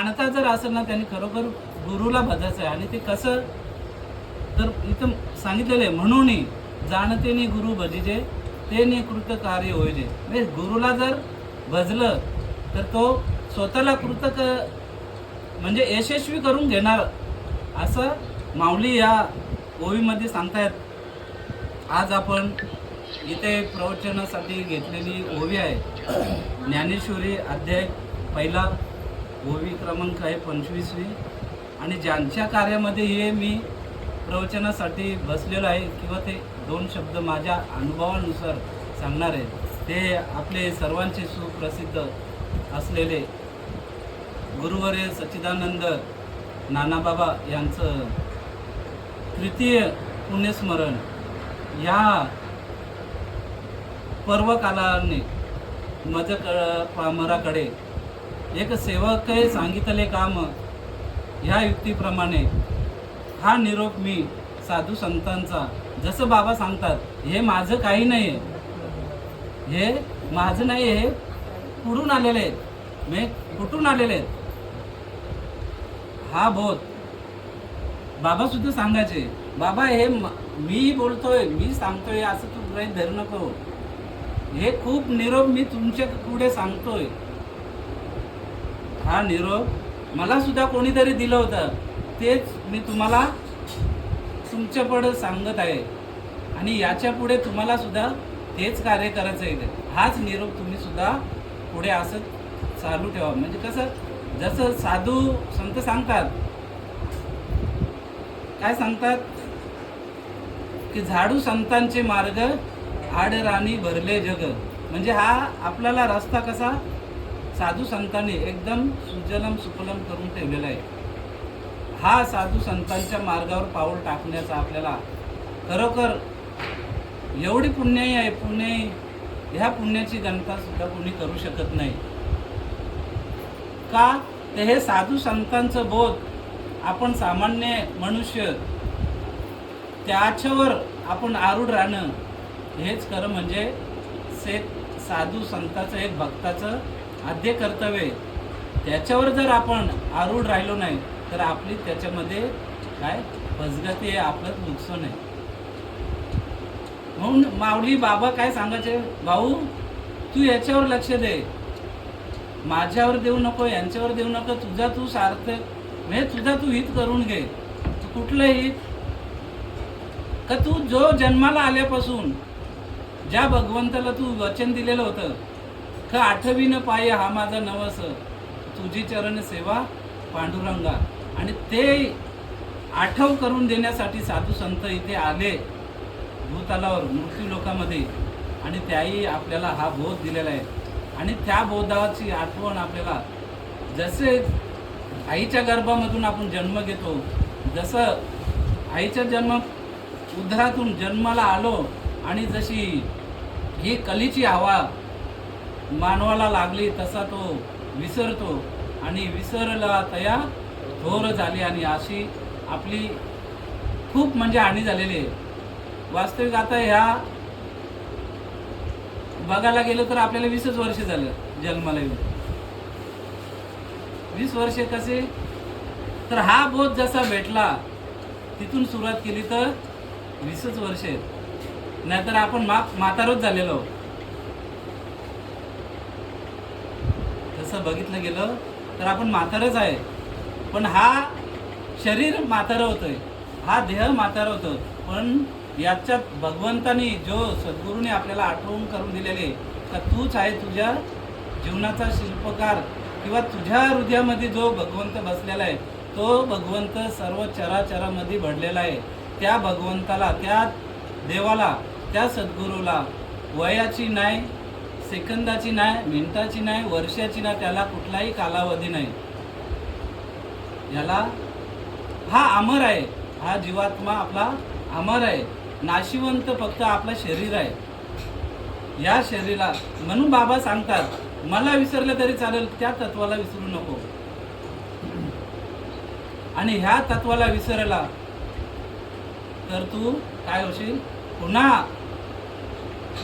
मानता जर असेल ना त्यांनी खरोखर गुरुला भजायचं आहे आणि ते कसं तर इथं सांगितलेलं आहे म्हणून जाणतेने गुरु भजिजे ते नि कृत कार्य होईजे. म्हणजे गुरुला जर भजलं तर तो स्वतःला कृतक म्हणजे यशस्वी करून घेणार असं माऊली या ओवीमध्ये सांगतायत. आज आपण इथे प्रवचनासाठी घेतलेली ओवी आहे. ज्ञानेश्वरी अध्याय पहिला. ओवी क्रमांक आहे पंचवीसवी. आणि ज्यांच्या कार्यामध्ये हे मी प्रवचनासाठी बसलेलो आहे किंवा ते दोन शब्द माझ्या अनुभवानुसार सांगणार आहे ते आपले सर्वांचे सुप्रसिद्ध असलेले गुरुवर्य सच्चिदानंद नानाबाबा यांचं तृतीय पुण्यस्मरण या पर्वकालाने मज पामराकडे एक सेवक सांगितले काम ह्या युक्तीप्रमाणे. हा निरोप मी साधू संतांचा. जसं बाबा सांगतात हे माझं काही नाही आहे हे माझं नाही हे कुठून आलेले आहेत. मी कुठून आलेले आहेत? हा बोध बाबा सुद्धा सांगायचे बाबा हे मी बोलतोय मी सांगतोय असं तू गृहीत धरू नको. हे खूप निरोप मी तुमच्यापुढे सांगतोय. हा निरोप मला सुद्धा कोणीतरी दिलं होतं. तेच मी तुम्हाला तुमच्यापुढ सांगत आहे. आणि याच्यापुढे तुम्हाला सुद्धा तेच कार्य करायचं आहे. हाच निरोप तुम्ही सुद्धा पुढे असं चालू ठेवा. म्हणजे कसं जसं साधू संत सांगतात काय सांगतात? की झाडू संतांचे मार्ग आडराणी भरले जग. म्हणजे हा आपल्याला रस्ता कसा साधू संतांनी एकदम सुजलम सुफलम करून ठेवलेला आहे. हा साधू संतांच्या मार्गावर पाऊल टाकण्याचा आपल्याला खरोखर एवढी पुण्याई आहे पुणे ह्या पुण्याची गणता सुद्धा कोणी करू शकत नाही. का? तर हे साधू संतांचं बोध आपण सामान्य मनुष्य त्याच्यावर आपण आरूढ राहणं हेच खरं म्हणजे से साधू संताचं एक भक्ताचं आद्य कर्तव्य त्याच्यावर जर आपण आरूढ राहिलो नाही तर आपली त्याच्यामध्ये काय फसगती आहे आपलं नुकसान आहे. म्हणून माऊली बाबा काय सांगायचे भाऊ तू याच्यावर लक्ष दे. माझ्यावर देऊ नको यांच्यावर देऊ नको तुझा तू सार्थ म्हणजे तुझा तू हित करून घे. तू कुठलं हित? का तू जो जन्माला आल्यापासून ज्या भगवंताला तू वचन दिलेलं होतं का आठवीनं पाय हा माझा नवस. तुझी चरण सेवा पांडुरंगा. आणि ते आठव करून देण्यासाठी साधू संत इथे आले. भूतालावर मृत्यू लोकामध्ये. आणि त्याही आपल्याला हा बोध दिलेला आहे. आणि त्या बोधाची आठवण आपल्याला जसे आईच्या गर्भामधून आपण जन्म घेतो जसं आईच्या जन्म उदरातून जन्माला आलो आणि जशी ही कलीची हवा मानवाला लागली तसा तो विसरतो आणि विसरला तया थोर झाली आणि अशी आपली खूप म्हणजे हानी झालेली आहे. वास्तविक आता ह्या बघायला गेलं तर आपल्याला वीसच वर्ष झालं जन्माला येऊन. वीस वर्षे कसे? तर हा बोध जसा भेटला तिथून सुरुवात केली तर वीसच वर्षे नाहीतर आपण मा म्हातारच झालेलो आहोत. तसं बघितलं गेलं तर आपण म्हातारच आहे. पण हा शरीर म्हातारं होतंय. हा देह म्हातारं होतं. पण याच्यात भगवंतानी जो सद्गुरूने आपल्याला आठवण करून दिलेले का तूच आहे तुझ्या जीवनाचा शिल्पकार किंवा तुझ्या हृदयामध्ये जो भगवंत बसलेला आहे तो भगवंत सर्व चराचरामध्ये भरलेला आहे. त्या भगवंताला त्या देवाला त्या सद्गुरूला वयाची नाही सेकंदाची नाही मिनिटाची नाही वर्षाची नाही त्याला कुठलाही कालावधी नाही. याला हा अमर आहे. हा जीवात्मा आपला अमर आहे. नाशिवंत फक्त आपलं शरीर आहे. या शरीराला म्हणून बाबा सांगतात मला विसरलं तरी चालेल त्या तत्वाला विसरू नको. आणि ह्या तत्वाला विसरला तर तू काय होशील? पुन्हा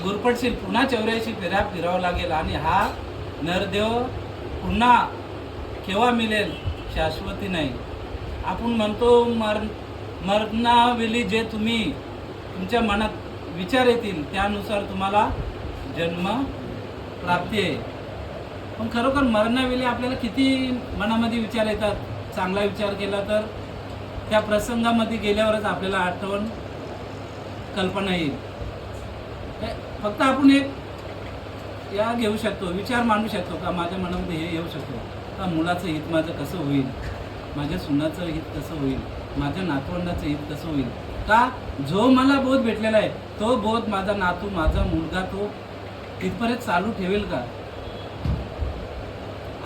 गुरपटशील पुन्हा चौऱ्याऐंशी फेऱ्या फिरावं लागेल आणि हा नरदेव पुन्हा केव्हा मिळेल शाश्वती नाही. आपण म्हणतो मर मरणावेली जे तुम्ही तुमच्या मनात विचार येतील त्यानुसार तुम्हाला जन्म प्राप्ती आहे. पण खरोखर मरणावेली आपल्याला किती मनामध्ये विचार येतात चांगला विचार केला तर? त्या प्रसंगामध्ये गेल्यावरच आपल्याला आठवण कल्पना येईल. फक्त आपण एक या घेऊ शकतो विचार मांडू शकतो का माझ्या मनामध्ये हे येऊ शकतो? का मुलाचं हित माझं कसं होईल? माझ्या सुनाचं हित कसं होईल? माझ्या नातवंडाचं हित कसं होईल? का जो मला बोध भेटलेला आहे तो बोध माझा नातू माझा मुलगा तो तिथपर्यंत चालू ठेवेल का?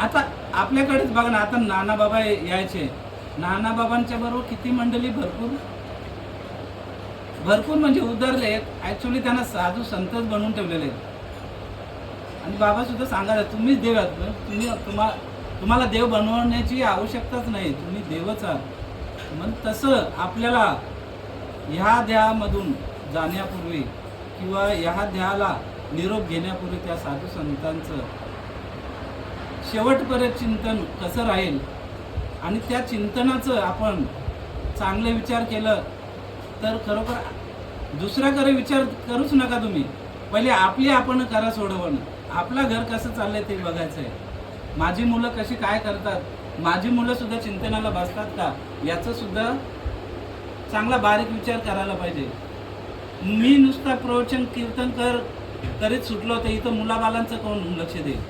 आता आपल्याकडेच बघा ना आता नाना बाबा यायचे. नाना बाबांच्या बरोबर किती मंडळी भरपूर भरपूर म्हणजे उतरले ॲक्च्युली त्यांना साधू संतच बनवून ठेवलेले आहेत. आणि बाबासुद्धा सांगायला तुम्हीच देव आहात तुम्ही तुम्हा तुम्हाला देव बनवण्याची आवश्यकताच नाही. तुम्ही देवच आहात. मग तसं आपल्याला ह्या देहामधून जाण्यापूर्वी किंवा ह्या देहाला निरोप घेण्यापूर्वी त्या साधू संतांचं शेवटपर्यंत चिंतन कसं राहील? आणि त्या चिंतनाचं आपण चांगले विचार केलं तर खरोखर दुसऱ्याकडे विचार करूच नका तुम्ही. पहिले आपली आपण करा सोडवणं. आपलं घर कसं चाललंय ते बघायचं आहे माझी मुलं कशी काय करतात? माझी मुलं सुद्धा चिंतनाला बसतात का? याचं सुद्धा चांगला बारीक विचार करायला पाहिजे. मी नुसता प्रवचन कीर्तन कर करीत सुटलो तर इथं मुलाबालांचं कोण लक्ष देईल?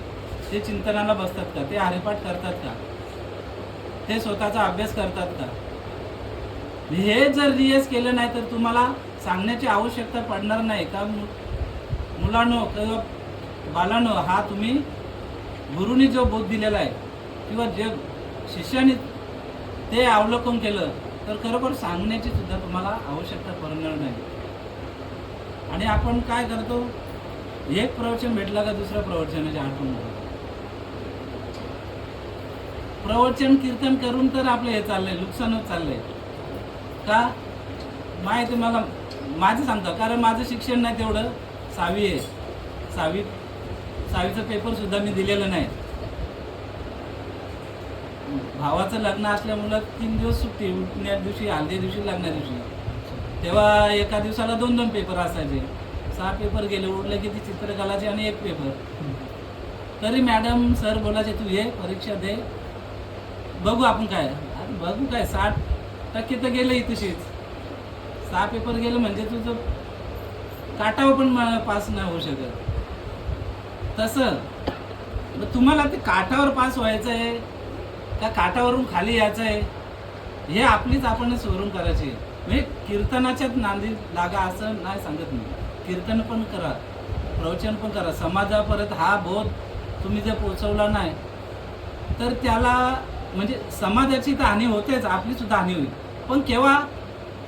ते चिंतनाला बसतात का? ते हरिपाठ करतात का? ते स्वतःचा अभ्यास करतात का? हे जर रियाज केलं नाही तर तुम्हाला सांगण्याची आवश्यकता पडणार नाही. का मु- मुलांनो किंवा बालांनो हा तुम्ही गुरुनी जो बोध दिलेला आहे किंवा जे शिष्याने ते अवलोकन केलं तर खरोखर सांगण्याची सुद्धा तुम्हाला आवश्यकता पडणार नाही. आणि आपण काय करतो? एक प्रवचन भेटला का दुसऱ्या प्रवचनाच्या आठवण प्रवचन कीर्तन करून तर आपलं हे चाललंय नुकसानच चाललंय. का? माहिती मला माझं सांगतो कारण माझं शिक्षण नाही तेवढं सहावी आहे. सहावी सहावीचा पेपरसुद्धा मी दिलेलं नाही. भावाचं लग्न असल्यामुळं तीन दिवस सुट्टी उठण्या दिवशी हल्दी दिवशी लग्ना दिवशी. तेव्हा एका दिवसाला दोन दोन पेपर असायचे. सहा पेपर गेले उरले की ती चित्रकलाचे आणि एक पेपर तरी मॅडम सर बोलायचे तू ये परीक्षा दे. बघू आपण काय. बघू काय? साठ टक्के तर गेले तशीच सहा पेपर गेले म्हणजे तुझं काटावं पण पास नाही होऊ शकत. तसं मग तुम्हाला ते काठावर पास व्हायचं आहे का काठावरून खाली यायचं आहे हे आपलीच आपण सोडून करायची म्हणजे कीर्तनाच्याच नांदी लागा असं नाही सांगत मी. कीर्तन पण करा प्रवचन पण करा. समाजापर्यंत हा बोध तुम्ही जर पोचवला नाही तर त्याला म्हणजे समाजाची तर हानी होतेच आपली सुद्धा हानी होईल. पण केव्हा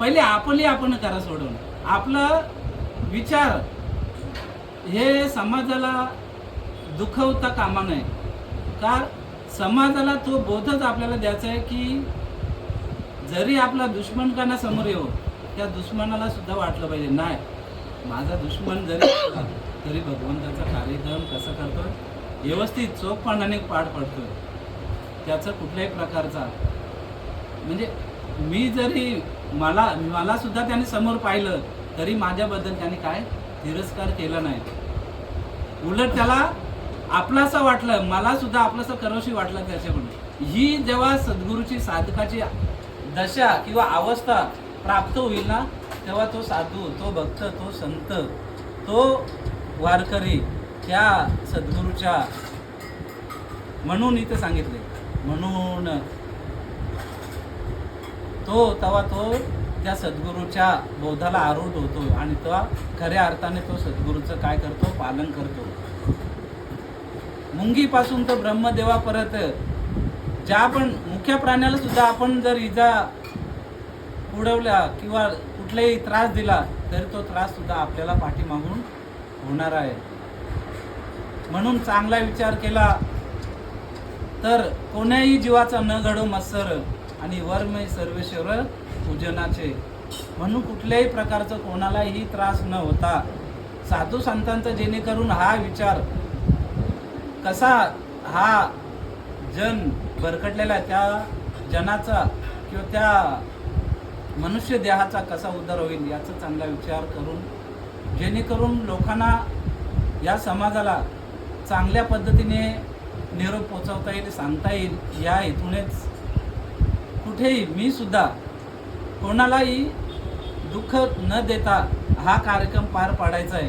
पहिले आपली आपण करा सोडून. आपलं विचार हे समाजाला दुखवता कामा नये. का समाजाला तो बोधच आपल्याला द्यायचा आहे की जरी आपला दुश्मनकांना समोर येऊ त्या दुश्मनाला सुद्धा वाटलं पाहिजे. नाही. माझा दुश्मन जरी तरी भगवंताचा कार्यक्रम कसं करतो व्यवस्थित चोखपणाने पार पडतोय. त्याचं कुठल्याही प्रकारचा म्हणजे मी जरी मला मला सुद्धा त्याने समोर पाहिलं तरी माझ्याबद्दल त्याने काय तिरस्कार केला नाही. उलट त्याला आपलासा वाटलं मला सुद्धा आपलासा करोशी वाटलं त्याच्याकडून. ही जेव्हा सद्गुरूची साधकाची दशा किंवा अवस्था प्राप्त होईल ना तेव्हा तो साधू तो भक्त तो संत तो वारकरी त्या सद्गुरूच्या म्हणून इथं सांगितले म्हणून तो तेव्हा तो त्या सद्गुरूच्या बोधाला आरूढ होतो आणि तो खऱ्या अर्थाने तो सद्गुरूचं काय करतो? पालन करतो. मुंगीपासून तर ब्रह्मदेवापर्यंत ज्या पण मुख्य प्राण्याला सुद्धा आपण जर इजा उडवल्या किंवा कुठलाही त्रास दिला तरी तो त्रास सुद्धा आपल्याला पाठीमागून होणार आहे. म्हणून चांगला विचार केला तर कोण्याही जीवाचा न घडो मत्सर. आणि वरमय सर्वेश्वर पूजनाचे. म्हणून कुठल्याही प्रकारचं कोणालाही त्रास न होता साधू संतांचा जेणेकरून हा विचार कसा हा जन भरकटलेला त्या जनाचा किंवा त्या मनुष्य देहाचा कसा उद्धार होईल याचा चांगला विचार करून जेणेकरून लोकांना या समाजाला चांगल्या पद्धतीने निरोप पोचवता येईल सांगता येईल या हेतूनेच कुठेही मी सुद्धा कोणालाही दुःख न देता हा कार्यक्रम पार पाडायचा आहे.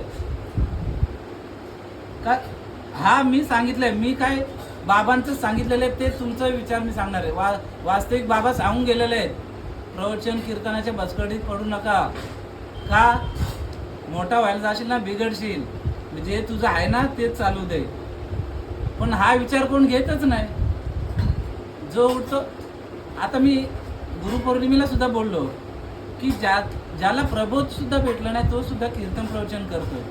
का? हा मी सांगितलंय मी काय बाबांचं सांगितलेलं आहे ते तुमचा विचार मी सांगणार आहे. वा वास्तविक बाबा सांगून गेलेले आहेत. प्रवचन कीर्तनाच्या बसकडीत पडू नका. का? मोठा व्हायला जाशील ना बिघडशील. जे तुझं आहे ना तेच चालू दे. पण हा विचार कोण घेतच नाही. जो उठतो आता मी गुरुपौर्णिमेला सुद्धा बोललो की ज्या ज्याला प्रबोध सुद्धा भेटला नाही तो सुद्धा कीर्तन प्रवचन करतो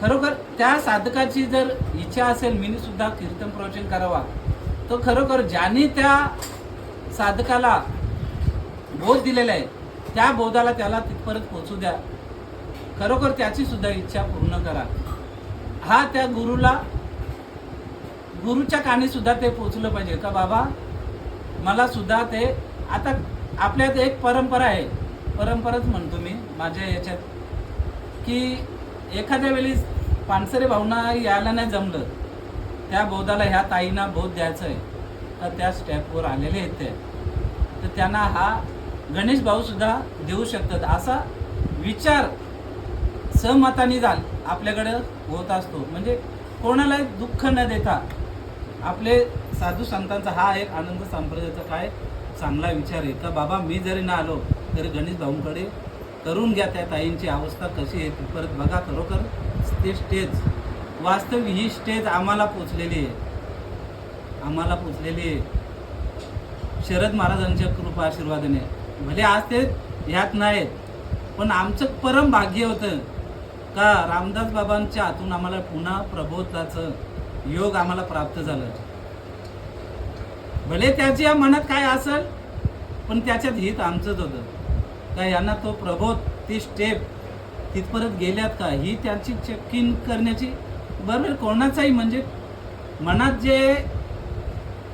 खरोखर त्या साधकाची जर इच्छा असेल मी सुद्धा कीर्तन प्रवचन करावा तो खरोखर ज्याने त्या साधकाला बोध दिलेला आहे त्या बोधाला त्याला तिथपर्यंत पोचू द्या. खरोखर त्याची सुद्धा इच्छा पूर्ण करा. हा त्या गुरुला गुरुच्या कानी सुद्धा ते पोचलं पाहिजे का बाबा? मला सुद्धा ते आता आपल्यात एक परंपरा आहे. परंपराच म्हणतो मी माझ्या याच्यात की एखाद्या वेळी पानसरे भावना यायला नाही जमलं त्या बोधाला ह्या ताईंना बोध द्यायचं आहे तर त्या स्टेपवर आलेले आहेत ते. तर त्यांना हा गणेश भाऊसुद्धा देऊ शकतात. असा विचार सहमतानी झाल आपल्याकडं होत असतो. म्हणजे कोणालाही दुःख न देता आपले साधू संतांचा हा एक आनंद संप्रदायाचा काय चांगला विचार आहे. का बाबा मी जरी ना आलो तरी गणेश भाऊंकडे करून घ्या त्या ताईंची अवस्था कशी आहे ती परत बघा खरोखर. ते स्टेज वास्तव ही स्टेज आम्हाला पोचलेली आहे. आम्हाला पोचलेली आहे. शरद महाराजांच्या कृपा आशीर्वादाने. भले आज ते ह्यात नाहीत पण आमचं परम भाग्य होतं. का? रामदास बाबांच्या हातून आम्हाला पुन्हा प्रबोधाचं योग आम्हाला प्राप्त झालं. भले त्याच्या मनात काय असेल पण त्याच्यात हित आमचंच होतं. का यांना तो प्रबोध ती स्टेप तिथपर्यंत गेल्यात का? ही त्यांची चेकिंग करण्याची बरोबर कोणाचाही म्हणजे मनात जे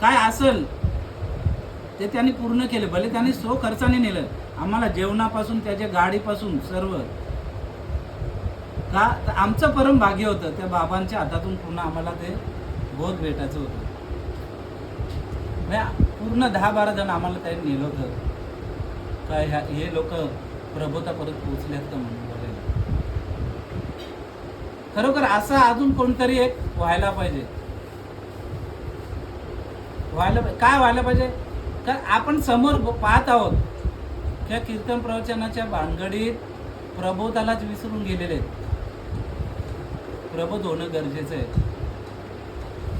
काय असेल ते त्यांनी पूर्ण केले. भले त्यांनी सो खर्चाने नेलं. आम्हाला जेवणापासून त्याच्या गाडीपासून सर्व. का? तर आमचं परम भाग्य होतं. त्या बाबांच्या हातातून पुन्हा आम्हाला ते बोध भेटायचं होतं. म्हणजे पूर्ण दहा बारा जण आम्हाला त्यांनी नेलं होतं. काय ह्या हे लोक प्रभुतापर्यंत पोहोचल्यात का म्हणून बोलायला? खरोखर असं अजून कोणतरी एक व्हायला पाहिजे. व्हायला पाहिजे. काय व्हायला पाहिजे? कारण आपण समोर पाहत आहोत. त्या कीर्तन प्रवचनाच्या भानगडीत प्रबोधालाच विसरून गेलेले आहेत. प्रबोध होणं गरजेचं आहे.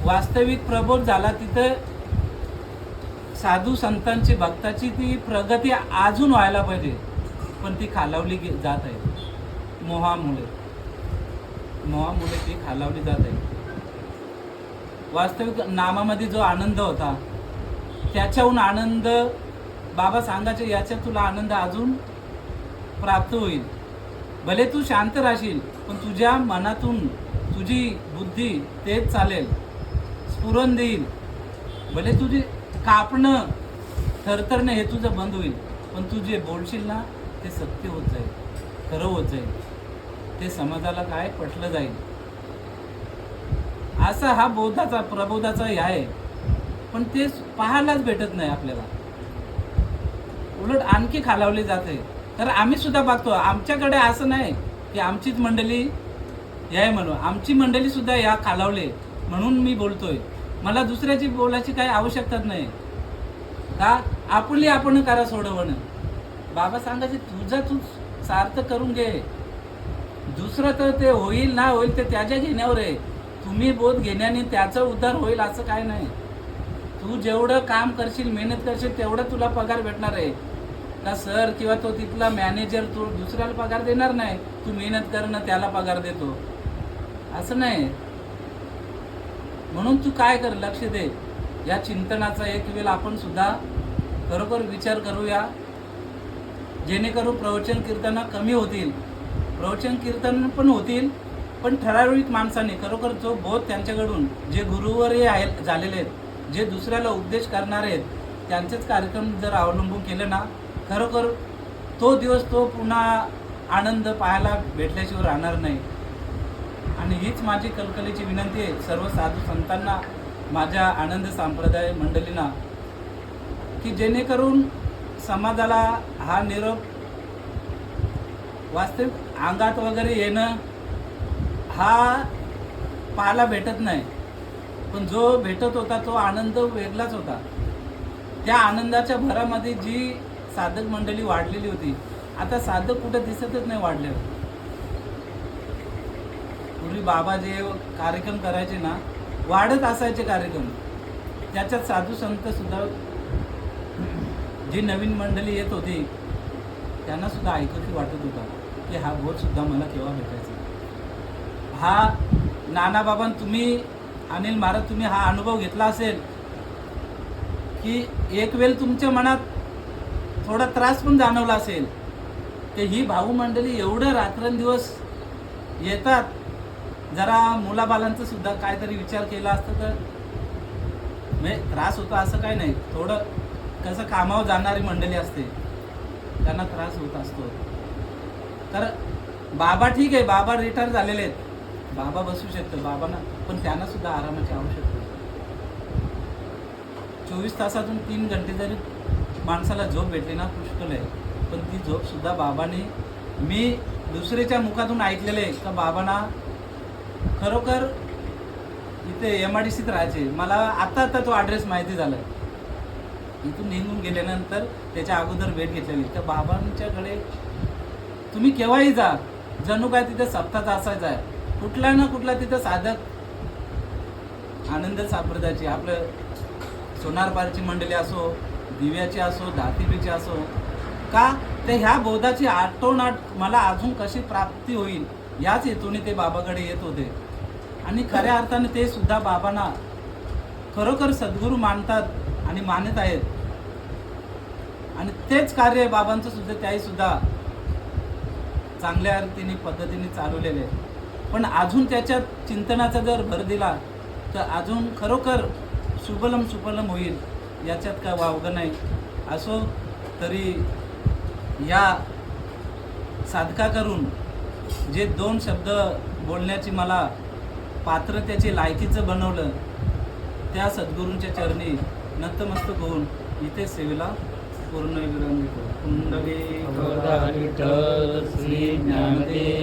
वास्तविक प्रबोध झाला तिथं साधू संतांची भक्ताची ती प्रगती अजून व्हायला पाहिजे. पण ती खालावली गे- जात आहे. मोहामुळे. मोहामुळे ती खालावली जात आहे. वास्तविक नामामध्ये जो आनंद होता त्याच्याहून आनंद बाबा सांगायचे याचा तुला आनंद अजून प्राप्त होईल. भले तू शांत राहशील पण तुझ्या मनातून तुझी बुद्धी तेच चालेल. स्फुरण देईल. भले तुझी कापणं थरथरणं हे तुझं बंद होईल. पण तू जे बोलशील ना ते सत्य होत जाईल. खरं होत जाईल. ते समाजाला काय पटलं जाईल. असा हा बोधाचा प्रबोधाचा हे आहे. पण ते पाहायलाच भेटत नाही आपल्याला. उलट आणखी खालावले जाते. तर आम्ही सुद्धा बघतो आमच्याकडे असं नाही की आमचीच मंडळी हे आहे म्हणून. आमची मंडळी सुद्धा या खालावले. म्हणून मी बोलतोय. मला दुसऱ्याची बोलायची काही आवश्यकताच नाही. का? आपली आपण करा सोडवणं. बाबा सांगायचे तुझा तू सार्थ करून घे. दुसरं तर ते होईल ना होईल ते त्याच्या घेण्यावर आहे. तुम्ही बोध घेण्याने त्याचा उद्धार होईल असं काय नाही. तू जेवढं काम करशील मेहनत करशील तेवढं तुला पगार भेटणार आहे. का सर किंवा तो तिथला मॅनेजर तू दुसऱ्याला पगार देणार नाही? तू मेहनत करणं त्याला पगार देतो. असं नाही. म्हणून तू काय कर लक्ष दे. या चिंतनाचा एक वेळ आपण सुद्धा खरोखर विचार करूया. जेणेकरून प्रवचन कीर्तन कमी होतील. प्रवचन कीर्तन पण होतील पण ठराविक माणसाने खरोखर जो बोध त्यांच्याकडून जे गुरुवरही आहे झालेले आहेत जे दुसऱ्याला उपदेश करणारे आहेत त्यांचेच कार्यक्रम जर अवलंबून केले ना खरोखर तो दिवस तो पुन्हा आनंद पाहायला भेटल्याशिवाय राहणार नाही. आणि हीच माझी कलकलीची विनंती आहे. सर्व साधू संतांना माझ्या आनंद संप्रदाय मंडळींना की जेणेकरून समाजाला हा निरोप वास्तविक अंगात वगैरे येणं हा पाहायला भेटत नाही. पण जो भेटत होता तो आनंद वेगळाच होता. त्या आनंदाच्या भरामध्ये जी साधक मंडळी वाढलेली होती आता साधक कुठं दिसतच नाही वाढले पूर्वी बाबा जे कार्यक्रम करायचे ना वाढत असायचे कार्यक्रम. त्याच्यात साधू संत सुद्धा जी नवीन मंडळी येत होती त्यांना सुद्धा ऐकत वाटत होता की हा बोध सुद्धा मला केव्हा भेटायचा. हा नाना बाबां तुम्ही अनिल महाराज तुम्ही हा अनुभव घेतला असेल की एक वेळ तुमच्या मनात थोडा त्रास पण जाणवला असेल. की ही भाऊ मंडळी एवढं रात्रंदिवस येतात जरा मुलाबालांचं सुद्धा काहीतरी विचार केला असतं तर म्हणजे त्रास होतो असं काही नाही. थोडं कसं कामावर जाणारी मंडळी असते त्यांना त्रास होत असतो. तर बाबा ठीक आहे बाबा रिटायर झालेले आहेत. बाबा बसू शकतो बाबांना पण त्यांना सुद्धा आरामाची आवश्यकता आहे. चोवीस तासातून तीन घंटे जरी माणसाला झोप भेटली ना पुष्कळ आहे. पण ती झोप सुद्धा बाबाने मी दुसऱ्याच्या मुखातून ऐकलेलं आहे का बाबांना खरोखर इथे एम आय डी सीत राहायचे. मला आत्ता आता तो ॲड्रेस माहिती झाला इथून निघून गेल्यानंतर त्याच्या अगोदर भेट घेतलेली. तर बाबांच्याकडे तुम्ही केव्हाही जा. जणू काय तिथे सप्ताह असायचा आहे. कुठला ना कुठला तिथं साधक आनंद संप्रदायाची आपलं सोनारपारची मंडळी असो दिव्याची असो धातिबीची असो. का? तर ह्या बोधाची आठवण मला अजून कशी प्राप्ती होईल? याच हेतूने ते बाबाकडे येत होते. आणि खऱ्या अर्थाने ते सुद्धा बाबांना खरोखर सद्गुरू मानतात आणि मानत आहेत. आणि तेच कार्य बाबांचं सुद्धा त्याही सुद्धा चांगल्या रीतीने पद्धतीने चालवलेले आहे. पण अजून त्याच्यात चिंतनाचा जर भर दिला तर अजून खरोखर सुबलम सुफलम होईल याच्यात काय वावगं नाही. असो तरी या साधका करून जे दोन शब्द बोलण्याची मला पात्र त्याची लायकीचं बनवलं त्या सद्गुरूंच्या चरणी नतमस्तक होऊन इथे सेवेला पूर्ण विराम देतो. कुंडली श्री ज्ञानदेव